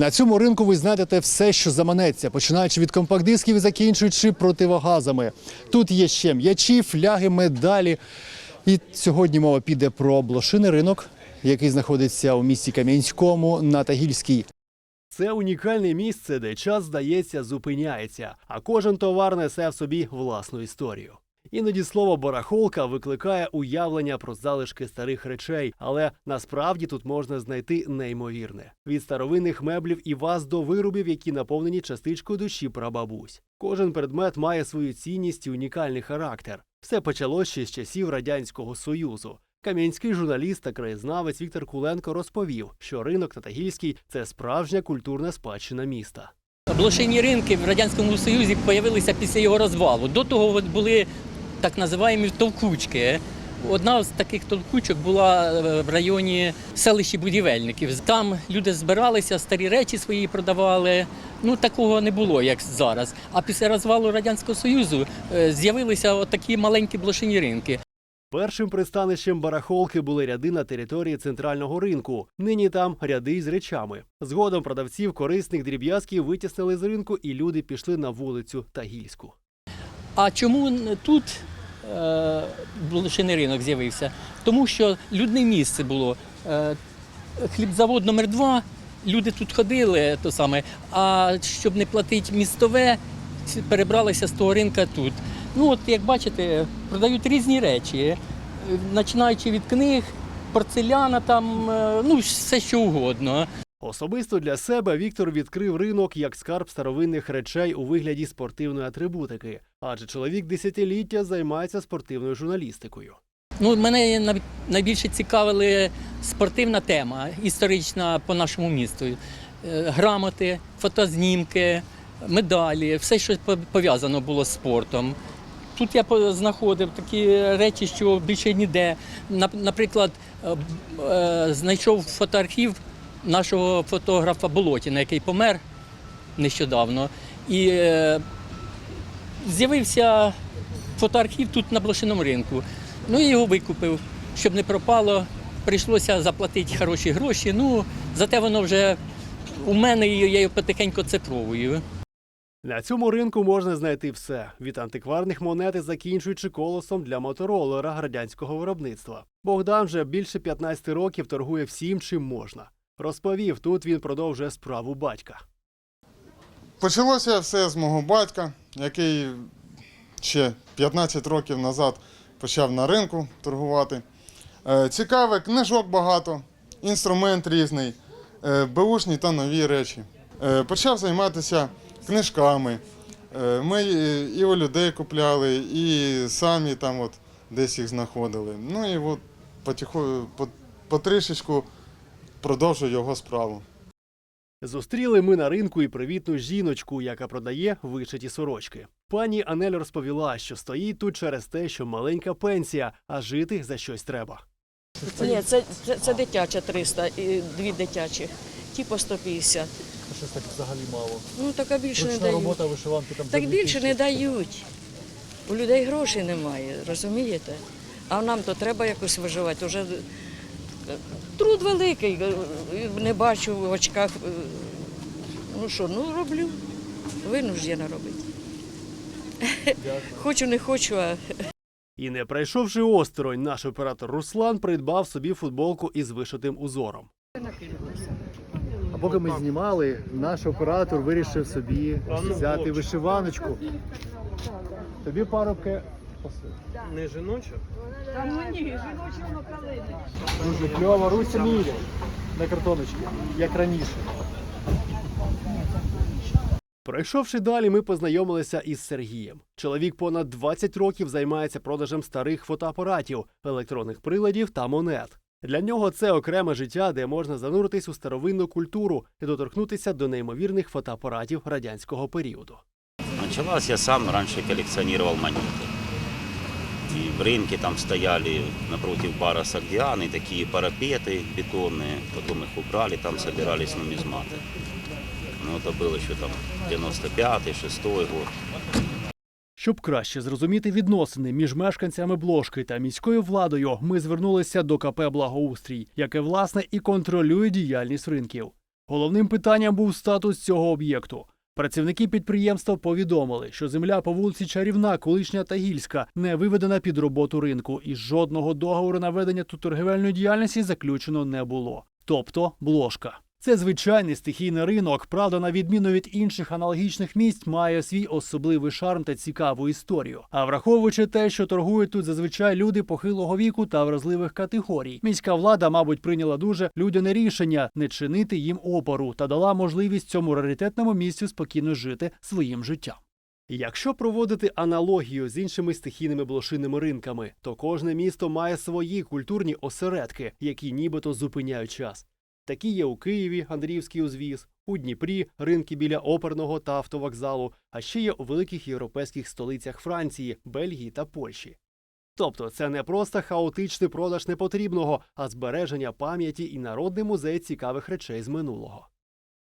На цьому ринку ви знайдете все, що заманеться, починаючи від компакт-дисків і закінчуючи противогазами. Тут є ще м'ячі, фляги, медалі. І сьогодні мова піде про блошиний ринок, який знаходиться у місті Кам'янському на Тагільській. Це унікальне місце, де час, здається, зупиняється, а кожен товар несе в собі власну історію. Іноді слово барахолка викликає уявлення про залишки старих речей, але насправді тут можна знайти неймовірне від старовинних меблів і ваз до виробів, які наповнені частичкою душі прабабусь. Кожен предмет має свою цінність і унікальний характер. Все почалось ще з часів радянського союзу. Кам'янський журналіст та краєзнавець Віктор Куленко розповів, що ринок на Тагільській – це справжня культурна спадщина міста. Блошині ринки в Радянському Союзі з'явилися після його розвалу. До того були так називаємо товкучки. Одна з таких товкучок була е, в районі селищі будівельників. Там люди збиралися, старі речі свої продавали. Ну такого не було, як зараз. А після розвалу Радянського Союзу е, з'явилися такі маленькі блошині ринки. Першим пристанищем барахолки були ряди на території центрального ринку. Нині там ряди з речами. Згодом продавців корисних дріб'язків витіснили з ринку, і люди пішли на вулицю Тагільську. А чому тут блошиний ринок з'явився? Тому що людне місце було. Е, хлібзавод номер 2 люди тут ходили, то саме, а щоб не платити містове, перебралися з того ринка тут. Ну от як бачите, продають різні речі, е, починаючи від книг, порцеляна, там, е, ну все що угодно. Особисто для себе Віктор відкрив ринок як скарб старовинних речей у вигляді спортивної атрибутики, адже чоловік десятиліття займається спортивною журналістикою. Ну, мене най- найбільше цікавила спортивна тема, історична по нашому місту. Е, Грамоти, фотознімки, медалі, все, що по- пов'язано було з спортом. Тут я знаходив такі речі, що більше ніде. Нап- Наприклад, е, е, знайшов фотоархів нашого фотографа Болотіна, який помер нещодавно. І е, з'явився фотоархів тут на блошиному ринку. Ну, я його викупив, щоб не пропало. Прийшлося заплатити хороші гроші. Ну, зате воно вже у мене і я його потихеньку цифровую. На цьому ринку можна знайти все від антикварних монет і закінчуючи колосом для моторолера радянського виробництва. Богдан вже більше 15 років торгує всім, чим можна. Розповів, тут він продовжує справу батька. Почалося все з мого батька, який ще 15 років назад почав на ринку торгувати. Е, Цікаве, книжок багато, інструмент різний, е, беушні та нові речі. Е, Почав займатися книжками. Ми і у людей купляли, і самі там от десь їх знаходили. Ну і от потихо, по- потрішечку продовжую його справу. Зустріли ми на ринку і привітну жіночку, яка продає вишиті сорочки. Пані Анель розповіла, що стоїть тут через те, що маленька пенсія, а жити за щось треба. Ні, це, це, це дитяча 300 і дві дитячі. Ті по 150. Щось так взагалі мало. Ну, така більше не дають. вишиванки там Так більше не дають. У людей грошей немає, розумієте? А нам то треба якось виживати. Уже труд великий, е, не бачу в очках. е, Ну що, ну роблю. Винуждена робити. Хочу, не хочу, а І не пройшовши осторонь, наш оператор Руслан придбав собі футболку із вишитим узором. А поки ми знімали, наш оператор вирішив собі взяти вишиваночку. Тобі парубки Не жіноча? дуже кльово, Руся міряє на картоночці, як раніше. Пройшовши далі, ми познайомилися із Сергієм. Чоловік понад 20 років займається продажем старих фотоапаратів, електронних приладів та монет. Для нього це окреме життя, де можна зануритись у старовинну культуру і доторкнутися до неймовірних фотоапаратів радянського періоду. Началась я сам раньше коллекционировал монеты. И в рынке там стояли напротив бара Сагдианы такие парапеты бетонные, потом их убрали, там собирались нумизматы. Ну, это был еще там 95-й, 6 год. Щоб краще зрозуміти відносини між мешканцями Блошки та міською владою, ми звернулися до КП Благоустрій, яке власне і контролює діяльність ринків. Головним питанням був статус цього об'єкту. Працівники підприємства повідомили, що земля по вулиці Чарівна, колишня Тагільська, не виведена під роботу ринку, і жодного договору на ведення тут торгівельної діяльності заключено не було. Тобто блошка. Це звичайний стихійний ринок, правда, на відміну від інших аналогічних місць, має свій особливий шарм та цікаву історію. А враховуючи те, що торгують тут зазвичай люди похилого віку та вразливих категорій, міська влада, мабуть, прийняла дуже людяне рішення не чинити їм опору та дала можливість цьому раритетному місцю спокійно жити своїм життям. Якщо проводити аналогію з іншими стихійними блошиними ринками, то кожне місто має свої культурні осередки, які нібито зупиняють час. Такі є у Києві, Андріївський узвіз, у Дніпрі, ринки біля оперного та автовокзалу, а ще є у великих європейських столицях Франції, Бельгії та Польщі. Тобто це не просто хаотичний продаж непотрібного, а збереження пам'яті і народний музей цікавих речей з минулого.